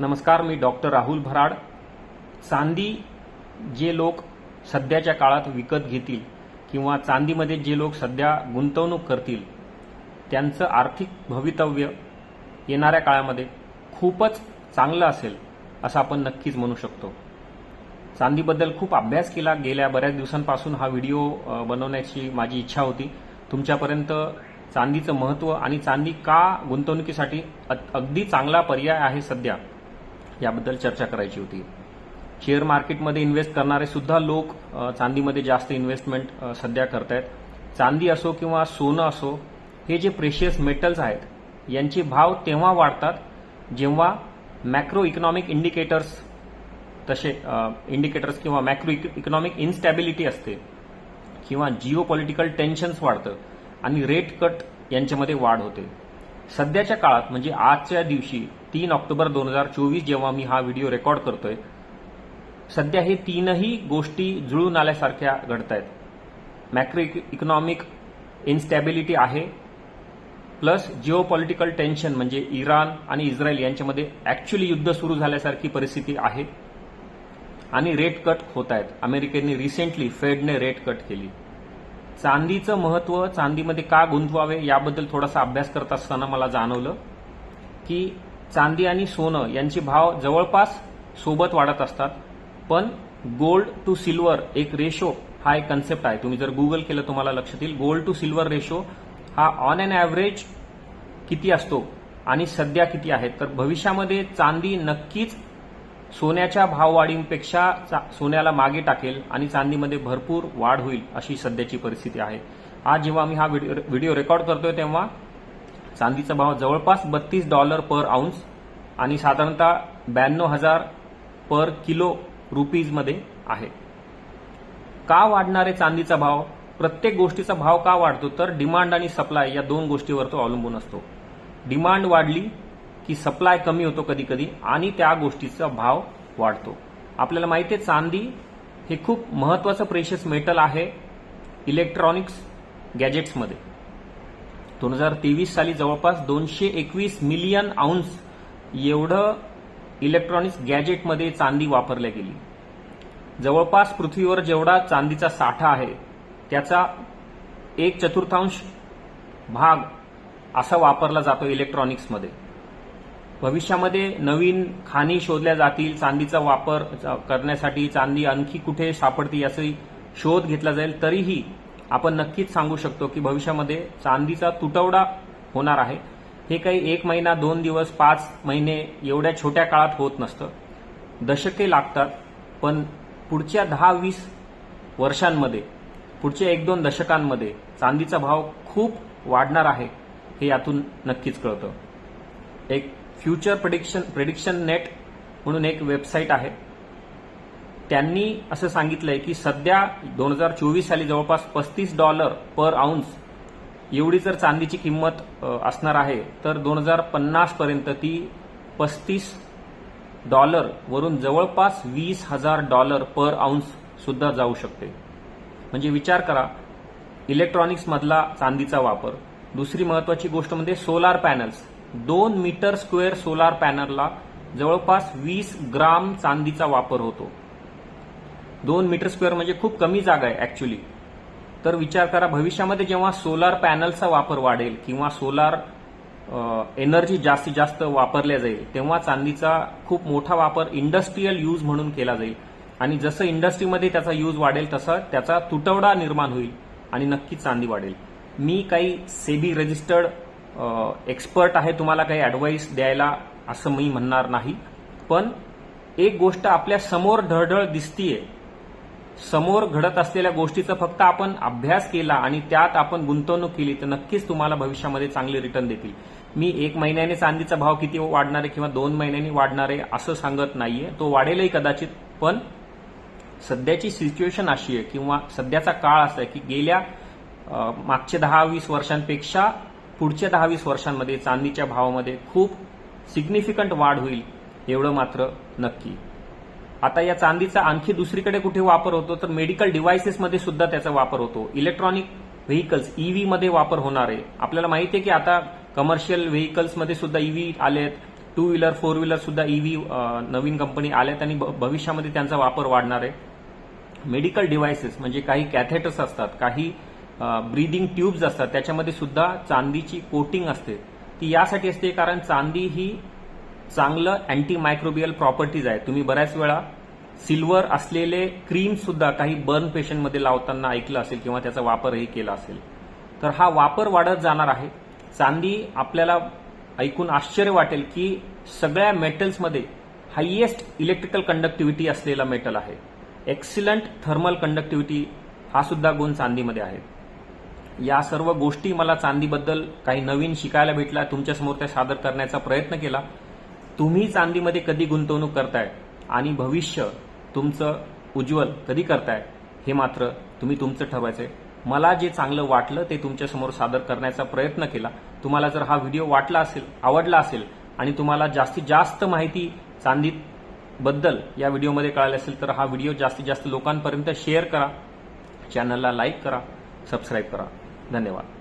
नमस्कार मी डॉक्टर राहुल भराड. चांदी जे लोक सध्याच्या काळात विकत घेतील किंवा चांदीमध्ये जे लोक सध्या गुंतवणूक करतील त्यांचं आर्थिक भवितव्य येणाऱ्या काळामध्ये खूपच चांगलं असेल असं आपण नक्कीच म्हणू शकतो. चांदीबद्दल खूप अभ्यास केला. गेल्या बऱ्याच दिवसांपासून हा व्हिडिओ बनवण्याची माझी इच्छा होती. तुमच्यापर्यंत चांदीचं महत्त्व आणि चांदी का गुंतवणुकीसाठी अगदी चांगला पर्याय आहे सध्या याबद्दल चर्चा करायची होती. शेअर मार्केटमध्ये इन्व्हेस्ट करणारे सुद्धा लोक चांदीमध्ये जास्त इन्व्हेस्टमेंट सध्या करतायत. चांदी असो किंवा सोनं असो हे जे प्रेशियस मेटल्स आहेत यांचे भाव तेव्हा वाढतात जेव्हा मॅक्रो इकॉनॉमिक इंडिकेटर्स तसे इंडिकेटर्स किंवा मॅक्रो इकॉनॉमिक इन्स्टॅबिलिटी असते किंवा जिओ पॉलिटिकल टेन्शन्स वाढतं आणि रेट कट यांच्यामध्ये वाढ होते. सध्याच्या काळात म्हणजे आजच्या दिवशी तीन ऑक्टोबर दोन हजार चोवीस जेव्हा मी हा व्हिडिओ रेकॉर्ड करतोय सध्या हे तीनही गोष्टी जुळून आल्यासारख्या घडत आहेत मॅक्रो इकॉनॉमिक इन्स्टॅबिलिटी आहे प्लस जिओपॉलिटिकल टेन्शन म्हणजे इराण आणि इस्रायल यांच्यामध्ये ऍक्च्युली युद्ध सुरू झाल्यासारखी परिस्थिती आहे. आणि रेट कट होत आहेत अमेरिकेने रिसेंटली फेडने रेट कट केली. चांदीचं महत्त्व चांदीमध्ये का गुंतवावे याबद्दल थोडासा अभ्यास करत असताना मला जाणवलं की चांदी आणि सोनं यांचे भाव जवळपास सोबत वाढत असतात. पण गोल्ड टू सिल्वर एक रेशो हा एक कन्सेप्ट आहे. तुम्ही जर गुगल केलं तुम्हाला लक्षात येईल. गोल्ड टू सिल्वर रेशो हा ऑन अन ॲव्हरेज किती असतो आणि सध्या किती आहे तर भविष्यामध्ये चांदी नक्कीच सोन्याच्या भाववाढींपेक्षा चा- सोन्याला मागे टाकेल आणि चांदीमध्ये भरपूर वाढ होईल अशी सध्याची परिस्थिती आहे. आज जेव्हा मी हा व्हिडिओ व्हिडिओ रेकॉर्ड करतोय तेव्हा चांदीचा भाव जवळपास बत्तीस डॉलर पर आउन्स आणि साधारणतः ब्याण्णव हजार पर किलो रुपीजमध्ये आहे. का वाढणारे चांदीचा भाव? प्रत्येक गोष्टीचा भाव का वाढतो? तर डिमांड आणि सप्लाय या दोन गोष्टीवर तो अवलंबून असतो. डिमांड वाढली की सप्लाय कमी होतो कधी कधी आणि त्या गोष्टीचा भाव वाढतो. आपल्याला माहिती आहे चांदी हे खूप महत्वाचं प्रेशियस मेटल आहे इलेक्ट्रॉनिक्स गॅजेट्समध्ये दोन हजार तेवीस साली जवळपास दोनशे एकवीस मिलियन आउन्स एवढं इलेक्ट्रॉनिक्स गॅजेटमध्ये चांदी वापरल्या गेली. जवळपास पृथ्वीवर जेवढा चांदीचा साठा आहे त्याचा एक चतुर्थांश भाग असा वापरला जातो इलेक्ट्रॉनिक्समध्ये भविष्यामध्ये नवीन खाणी शोधल्या जातील चांदीचा वापर करण्यासाठी चांदी आणखी कुठे सापडते याचाही शोध घेतला जाईल तरीही आपण नक्कीच सांगू शकतो की भविष्यामध्ये चांदीचा तुटवडा होणार आहे. हे काही एक महिना दोन दिवस पाच महिने एवढ्या छोट्या काळात होत नसतं. दशके लागतात पण पुढच्या दहा वीस वर्षांमध्ये पुढच्या एक दोन दशकांमध्ये चांदीचा भाव खूप वाढणार आहे हे यातून नक्कीच कळतं. एक फ्युचर प्रेडिक्शन प्रेडिक्शन नेट म्हणून एक वेबसाईट आहे. त्यांनी असं सांगितलंय की सध्या दोन हजार चोवीस साली जवळपास पस्तीस डॉलर पर आउन्स एवढी जर चांदीची किंमत असणार आहे तर दोन हजार पन्नास पर्यंत ती पस्तीस डॉलर वरून जवळपास वीस हजार डॉलर पर आउन्स सुद्धा जाऊ शकते. म्हणजे विचार करा इलेक्ट्रॉनिक्स मधला चांदीचा वापर. दुसरी महत्वाची गोष्ट म्हणजे सोलार पॅनल्स दोन मीटर स्क्वेअर सोलार पॅनलला जवळपास वीस ग्राम चांदीचा वापर होतो. दोन मीटर स्क्वेअर म्हणजे खूप कमी जागा आहे ऍक्च्युली तर विचार करा भविष्यामध्ये जेव्हा सोलार पॅनलचा वापर वाढेल किंवा सोलार एनर्जी जास्तीत जास्त वापरल्या जाईल तेव्हा चांदीचा खूप मोठा वापर इंडस्ट्रीयल यूज म्हणून केला जाईल. आणि जसं इंडस्ट्रीमध्ये त्याचा यूज वाढेल तसं त्याचा तुटवडा निर्माण होईल आणि नक्कीच चांदी वाढेल. मी काही सेबी रजिस्टर्ड एक्सपर्ट आहे तुम्हाला काही ॲडवाईस द्यायला असं मी म्हणणार नाही. पण एक गोष्ट आपल्यासमोर ढळढळ दिसतीये. समोर घडत असलेल्या गोष्टीचा फक्त आपण अभ्यास केला आणि त्यात आपण गुंतवणूक केली तर नक्कीच तुम्हाला भविष्यामध्ये चांगले रिटर्न देतील. मी एक महिन्याने चांदीचा भाव किती वाढणार आहे किंवा दोन महिन्यांनी वाढणार आहे असं सांगत नाहीये. तो वाढेलही कदाचित पण सध्याची सिच्युएशन अशी आहे किंवा सध्याचा काळ असा आहे की गेल्या मागच्या दहा वीस वर्षांपेक्षा पुढच्या दहा वीस वर्षांमध्ये चांदीच्या भावामध्ये खूप सिग्निफिकंट वाढ होईल एवढं मात्र नक्की. आता या चांदीचा आणखी दुसरीकडे कुठे वापर होतो तर मेडिकल डिव्हायसेसमध्ये सुद्धा त्याचा वापर होतो. इलेक्ट्रॉनिक व्हेकल्स ईव्ही मध्ये वापर होणार आहे. आपल्याला माहिती आहे की आता कमर्शियल व्हेकल्समध्ये सुद्धा ईव्ही आले आहेत टू व्हीलर फोर व्हीलर सुद्धा ईव्ही नवीन कंपनी आल्यात आणि भविष्यामध्ये त्यांचा वापर वाढणार आहे. मेडिकल डिव्हायसेस म्हणजे काही कॅथेटर्स असतात काही ब्रीदिंग ट्यूब्स असतात. त्याच्यामध्ये सुद्धा चांदीची कोटिंग असते. ती यासाठी असते कारण चांदी ही चांगलं अँटी मायक्रोबियल प्रॉपर्टीज आहे. तुम्ही बऱ्याच वेळा सिल्वर असलेले क्रीम सुद्धा काही बर्न पेशंटमध्ये लावताना ऐकलं असेल किंवा त्याचा वापरही केला असेल. तर हा वापर वाढत जाणार आहे. चांदी आपल्याला ऐकून आश्चर्य वाटेल की सगळ्या मेटल्समध्ये हायएस्ट इलेक्ट्रिकल कंडक्टिव्हिटी असलेला मेटल आहे. एक्सिलंट थर्मल कंडक्टिव्हिटी हा सुद्धा गुण चांदीमध्ये आहे. या सर्व गोष्टी मला चांदीबद्दल काही नवीन शिकायला भेटला तुमच्यासमोर त्या सादर करण्याचा प्रयत्न केला. तुम्ही चांदीमध्ये कधी गुंतवणूक करताय आणि भविष्य तुमचं उज्ज्वल कधी करताय हे मात्र तुम्ही तुमचं ठरवायचंय. मला जे चांगलं वाटलं ते तुमच्यासमोर सादर करण्याचा प्रयत्न केला. तुम्हाला जर हा व्हिडिओ वाटला असेल आवडला असेल आणि तुम्हाला जास्तीत जास्त माहिती चांदीबद्दल या व्हिडिओमध्ये कळाली असेल तर हा व्हिडिओ जास्तीत जास्त लोकांपर्यंत शेअर करा. चॅनलला लाईक करा सबस्क्राईब करा. धन्यवाद